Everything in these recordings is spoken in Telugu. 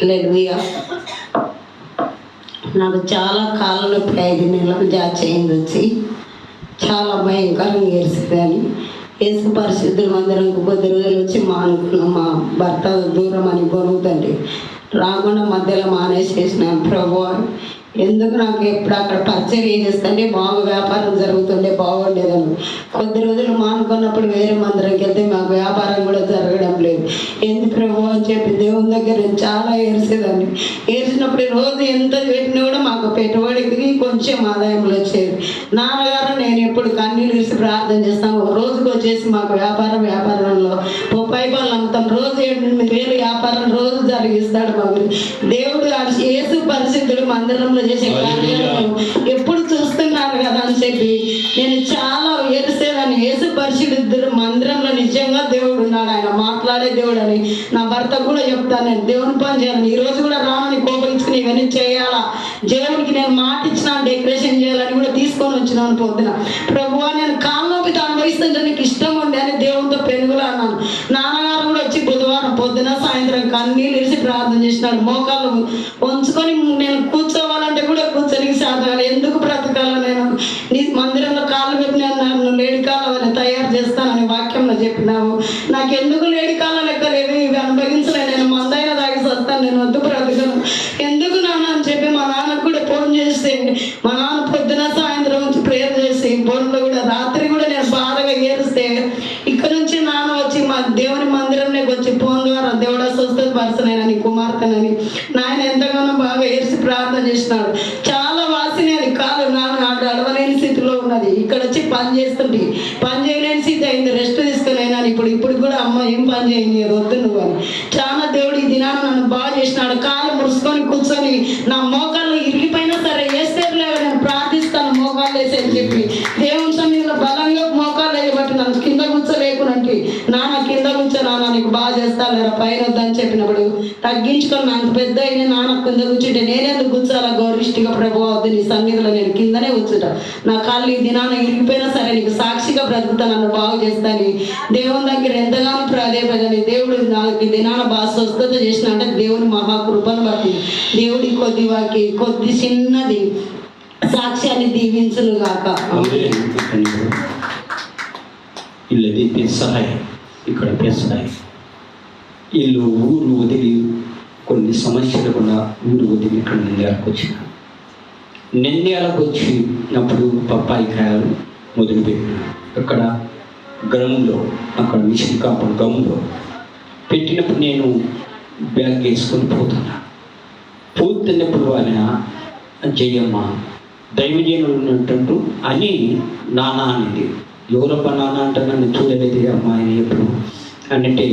హల్లెలూయా నాకు చాలా కాళ్ళ నొప్పి ఐదు నెలలకు జాచేయింది వచ్చి. చాలా భయంకరంగా ఏడ్చేదాన్ని ఏసు పరిశుద్ధులు అందరం కొద్ది రోజులు వచ్చి మా అనుకున్నాం మా భర్త దూరం అని బొరుగుతండి రాకుండా మధ్యలో మానేసేసిన ప్రభు. ఎందుకు నాకు ఎప్పుడు అక్కడ పరిచయం చేస్తుంటే మాకు వ్యాపారం జరుగుతుండే బాగుండేదని. కొద్ది రోజులు మానుకున్నప్పుడు వేరే మందిరంకి వెళ్తే మాకు వ్యాపారం కూడా జరగడం లేదు. ఎందుకు ప్రభు అని చెప్పి దేవుని దగ్గర నేను చాలా ఏడ్చేదాన్ని. ఏడ్చినప్పుడు రోజు ఎంత పెట్టినా కూడా మాకు పెట్టుబడికి కొంచెం ఆదాయంలో వచ్చేది. నాన్నగారు నేను ఎప్పుడు కన్నీళ్ళు తీసి ప్రార్థన చేస్తాను ఒక రోజుకి వచ్చేసి మాకు వ్యాపారం వ్యాపారంలో ముప్పై పనులు అమ్ముతాం. రోజు ఎనిమిది వేలు వ్యాపారం రోజు జరిగిస్తాడు మాకు. దేవుడు ఆ పరిస్థితులు మందిరంలో చేసే కార్యాలను ఎప్పుడు చూస్తున్నారు కదా అని చెప్పి నేను చాలా ఏడుసేదాన్ని ఏసు పరిశీలిద్దరు మందిరంలో నిజంగా దేవుడు ఉన్నాడు. ఆయన మాట్లాడే దేవుడు అని నా భర్త కూడా చెప్తాను. నేను దేవుని పని చేయాలని ఈ రోజు కూడా రామని కోపగించుకుని ఇవన్నీ చేయాలా? దేవునికి నేను మాట ఇచ్చిన డెకరేషన్ చేయాలని కూడా తీసుకొని వచ్చినాను పొద్దున. ప్రభు నేను కాళ్ళలోకి అనుభవిస్తుంటే నీకు ఇష్టం ఉండే అని దేవునితో పెనుగులా అన్నాను వచ్చి బుధవారం పొద్దున సాయంత్రం కన్నీళ్ళు ఇరిసి ప్రార్థన చేసినాడు. మోకాళ్ళు ఉంచుకొని నేను కూర్చోవాలంటే కూడా కూర్చొని సాధారణ ఎందుకు బ్రతకాల నేను? నీ మందిరంలో కాళ్ళు పెట్టిన నన్ను లేడి కాలం తయారు చేస్తానని వాక్యంలో చెప్పినావు. నాకు ఎందుకు లేడి కాలం లెక్క లేవు? ఇవి అనుభవించలే. నేను మందైన తాగి వస్తాను నేను వద్దు బ్రతకను. ఎందుకు నాన్న అని చెప్పి మా నాన్నకు కూడా ఫోన్ చేస్తే మా నాన్న పొద్దున సాయంత్రం వచ్చి ప్రేయర్ చేసి ఫోన్లో కూడా రాత్రి కూడా నేను బాధగా ఏరిస్తే ఇక్కడ నుంచి నాన్న వచ్చి మా దేవుని మందిరంలోకి వచ్చి ఫోన్ ద్వారా దేవుడా స్వస్థత పరచనైనా నీ కుమార్తెనని నాయన ఎంతగానో బాగా ఏర్చి ప్రార్థన చేసినాడు చాలా వాసిని అది కాదు నాన్న ఆడ అడవలేని స్థితిలో ఉన్నది. ఇక్కడ వచ్చి పని చేస్తుంది పని చేయలేని స్థితి అయింది. రెస్ట్ తీసుకునైనా ఇప్పుడు ఇప్పుడు కూడా అమ్మ ఏం పని చేయండి వద్దు నువ్వు అని. చాలా దేవుడు ఈ దినాన్ని నన్ను బాగా చేసినాడు. కాలు మురుసుకొని కూర్చొని నా మోకాళ్ళు చేస్తాను లేరా పైన వద్దని చెప్పినప్పుడు తగ్గించుకొని అంత పెద్ద అయిన నాన్న కింద కూర్చుంటే నేనెందుకు కూర్చోాలా గౌరవిష్టిగా ప్రభు అవుతుంది నీ సన్నిధిలో నేను కిందనే కూర్చుంటా. నా కాళ్ళు ఈ దినాన ఇరిగిపోయినా సరే నీకు సాక్షిగా బ్రతుకుతా నన్ను బాగు చేస్తాని. దేవుని దగ్గర ఎంతగానో ప్రాధేయపడని దేవుడు నాకు ఈ దినాన బాగా స్వస్థత చేసిన అంటే దేవుని మహాకృపను బట్టి. దేవుడి కొద్ది వాకి కొద్ది చిన్నది. సాక్ష్యాన్ని దీవించును గాక. ఇల్లది సహాయం. ఇక్కడ పెసరాయి వీళ్ళు ఊరు వదిలి కొన్ని సమస్యలు కూడా ఊరు వదిలి ఇక్కడ నంద్యాలకు వచ్చిన నంద్యాలకు వచ్చినప్పుడు పప్పాయి కాయలు మొదలుపెట్టిన అక్కడ గ్రౌండ్లో అక్కడ మిషన్ కాంపౌండ్ గ్రౌండ్లో పెట్టినప్పుడు నేను బ్యాగ్ వేసుకొని పోతున్నా. పోతున్నప్పుడు ఆయన జయమ్మ దైవజనులు ఉన్నట్టు అని నాన్న అనేది ఎవరప్ప నాన్న అంటే నన్ను చూడలేదు అమ్మాయిని ఎప్పుడు? అంటే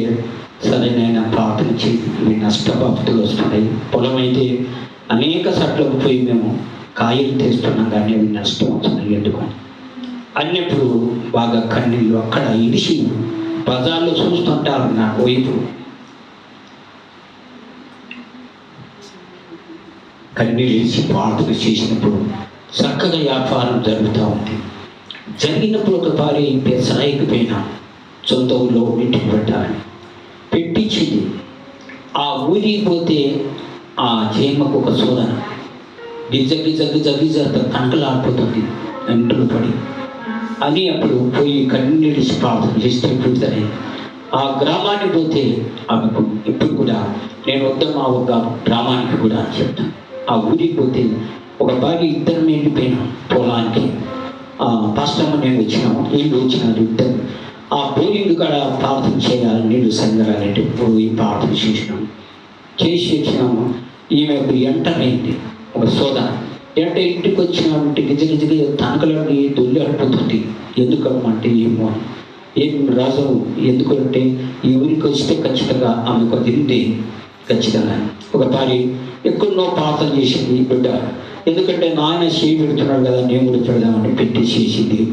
సరే నేను ప్రార్థన చేయి ఇవి నష్టబాబతులు వస్తున్నాయి. పొలమైతే అనేక సట్లకు పోయి మేము కాయలు తెస్తున్నాం కానీ అవి నష్టం వస్తున్నాయి ఎందుకని అన్నప్పుడు బాగా కన్నీళ్ళు అక్కడ ఇడిసి బజార్లో చూస్తుంటారు నా వైపు. కన్నీళ్ళు ఇచ్చి ప్రార్థన చేసినప్పుడు చక్కగా వ్యాపారం జరుగుతూ ఉంది. జరిగినప్పుడు ఒక భార్య పెసరాయికి పోయినా సొంత ఊళ్ళో ఇంటికి పెట్టాలని పెట్టించింది ఆ ఊరికి పోతే ఆ చేమకు ఒక సోదన గిజ గిజ గిజ గిజ కనకలాడిపోతుంది పడి. అని అప్పుడు పోయి కన్నీడిసి ప్రార్థన చేస్తే పుడతానే ఆ గ్రామానికి పోతే ఆమెకు ఇప్పుడు కూడా నేను వద్దాం ఆ ఒక గ్రామానికి కూడా అని చెప్తాను ఆ ఊరికి పోతే ఒక భార్య ఇద్దరం వెళ్ళిపోయినాం పొలానికి. ఆ పాస్టమ్మ నేను వచ్చినాము వీళ్ళు వచ్చినారు ఇద్దరు. ఆ బోరింగ్ కాడ ప్రార్థన చేయాలి. నీళ్ళు సంగరాలంటే పోయి ప్రార్థన చేసినాము చేసి వచ్చినాము. ఈమె ఒక ఎంటర్ అయింది. ఒక సోద. ఎంట ఇంటికి వచ్చినామంటే గిజ గిజగి తనకలాడి దొల్లి అడిపోతుంది ఎందుకమ్మంటే ఏమో ఏం రాజు ఎందుకంటే ఈ ఊరికి వస్తే ఖచ్చితంగా ఆమెకు అది ఉంది ఖచ్చితంగా. ఒక ఎక్కడో ప్రార్థన చేసింది ఈ బిడ్డ. ఎందుకంటే నాయన చేయి పెడుతున్నాడు కదా నేను కూడా పెడదామని పెట్టి చేసింది.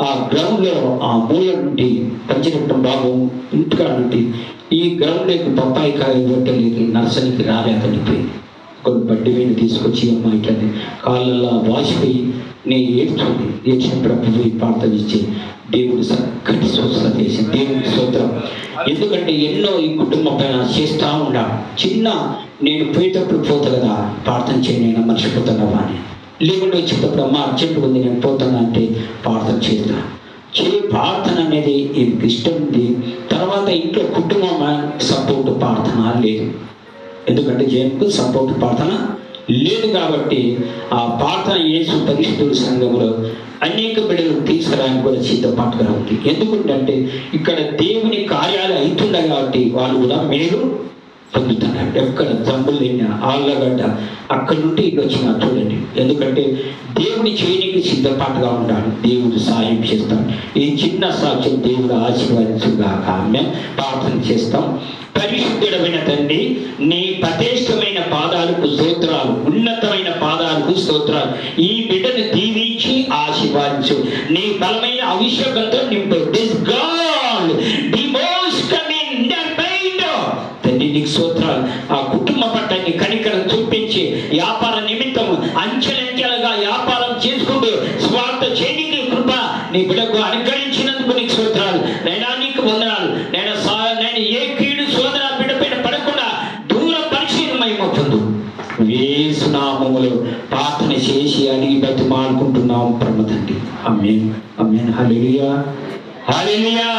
ఆ గ్రౌండ్లో ఆ మూల నుండి పంచినట్టు బాబు ఇంటికాడ నుండి ఈ గ్రౌండ్లోకి బొప్పాయి కాయ పెట్టలేదు నర్సరీకి రాలేకపోయింది కొన్ని బడ్డి మీద తీసుకొచ్చి ఈ అమ్మాయికి కాళ్ళల్లో వాసిపోయి నేను ఏడ్చుంది ఏడ్చినప్పుడు అప్పుడు ప్రార్థన ఇచ్చి దేవుడు చక్కటి స్వస్థత చేసి దేవుడి స్తోత్రం. ఎందుకంటే ఎన్నో ఈ కుటుంబం పైన చేస్తూ ఉండా. చిన్న నేను పోయేటప్పుడు పోతా కదా ప్రార్థన చేయి నేను మర్చిపోతున్నావా అని. లేకుంటే వచ్చేటప్పుడు అమ్మ అర్జెంట్ ఉంది నేను పోతాను అంటే ప్రార్థన చేద్దాం. చే ప్రార్థన అనేది ఈమెకి ఇష్టం ఉంది. తర్వాత ఇంట్లో కుటుంబం సపోర్ట్ ప్రార్థన లేదు. ఎందుకంటే జయంకు సపోర్ట్ ప్రార్థన లేదు కాబట్టి ఆ ప్రార్థన యేసు పరిశుద్ధుల సంఘంలో అనేక బిడ్డలు తీసుకురావడానికి కూడా సిద్ధపాటుగా ఉంది. ఎందుకంటే ఇక్కడ దేవుని కార్యాలు అవుతుండగా కాబట్టి వాళ్ళు కూడా మేలు పొందుతున్నాడు ఎక్కడ జంబులు లేని ఆళ్ళగడ్డ అక్కడ నుండి ఇక్కడ వచ్చిన చూడండి. ఎందుకంటే దేవుని చేయడానికి సిద్ధపాటుగా ఉంటాడు దేవుడు సాయం చేస్తాడు. ఈ చిన్న సాక్ష్యం దేవుడు ఆశీర్వదించుగాక. ఆమె ప్రార్థన చేస్తాం. పరిశుద్ధుడమైన తండ్రి నీ ప్రతిష్టమైన పాదాలకు స్తోత్రాలు ఉన్నతమైన పాదాలకు స్తోత్రాలు. ఈ బిడ్డను దీవించి ఆశీర్వాదించు. నీ బలమైన అభిషేకంతో నింపు. దిస్ అంచెలంచెలుగా వ్యాపారం చేసుకుంటూ స్వార్థ చేయనికి కృప నీ బిడ్డకు అనుగ్రహించినందుకు నీకు స్తోత్రాలు. నైనా నీకు వందనాలు. నేను నేను ఏ కీడు శోధన బిడ్డ పైన పడకుండా దూర పొందు. వేసునామములు ప్రార్థన చేసి అడిగి బతిమాలుకుంటున్నాం ప్రమతండి అమ్మేన్ అమ్మేన్ హల్లెలూయా. హల్లెలూయా.